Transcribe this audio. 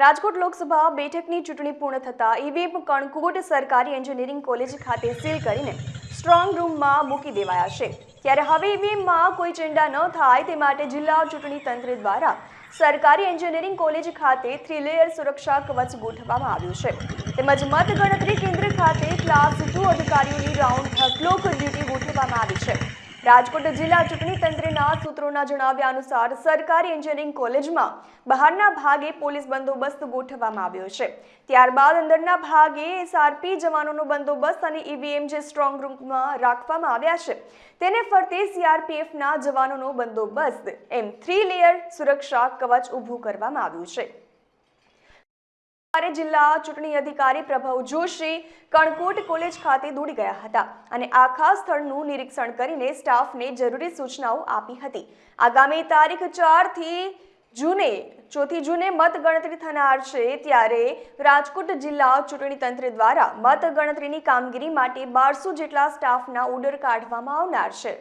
રાજકોટ લોકસભા બેઠકની ચૂંટણી પૂર્ણ થતાં ઈવીએમ કણકુટ સરકારી એન્જિનિયરિંગ કોલેજ ખાતે સીલ કરીને સ્ટ્રોંગ રૂમમાં મૂકી દેવાયા છે. ત્યારે હવે ઈવીએમમાં કોઈ ચેંડા ન થાય તે માટે જિલ્લા ચૂંટણી તંત્ર દ્વારા સરકારી એન્જિનિયરિંગ કોલેજ ખાતે થ્રી લેયર સુરક્ષા કવચ ગોઠવવામાં આવ્યું છે. તેમજ મતગણતરી કેન્દ્ર ખાતે ક્લાસ ટુ અધિકારીઓની round the clock clock duty ગોઠવવામાં આવી છે. રાજકોટ જિલ્લા ચૂંટણી તંત્રના સૂત્રોના જણાવ્યા અનુસાર સરકારી એન્જિનિયરિંગ કોલેજમાં બહારના ભાગે પોલીસ બંદોબસ્ત ગોઠવવામાં આવ્યો છે. ત્યારબાદ અંદરના ભાગે એસઆરપી જવાનોનો બંદોબસ્ત અને ઈવીએમ જે સ્ટ્રોંગ રૂમમાં રાખવામાં આવ્યા છે. તેને ફરતે સીઆરપીએફના જવાનોનો બંદોબસ્ત. એમ થ્રી લેયર સુરક્ષા કવચ ઊભું કરવામાં આવ્યું છે. જિલ્લા ચૂંટણી અધિકારી પ્રભવ જોશી કણકોટ કોલેજ ખાતે દોડી ગયા હતા અને આખા સ્થળનું નિરીક્ષણ કરીને સ્ટાફને જરૂરી સૂચનાઓ આપી હતી. આગામી તારીખ ચારથી જૂને, ચોથી જૂને મતગણતરી થનાર છે ત્યારે રાજકોટ જિલ્લા ચૂંટણી તંત્ર દ્વારા મતગણતરીની કામગીરી માટે બારસો જેટલા સ્ટાફના ઓર્ડર કાઢવામાં આવનાર છે.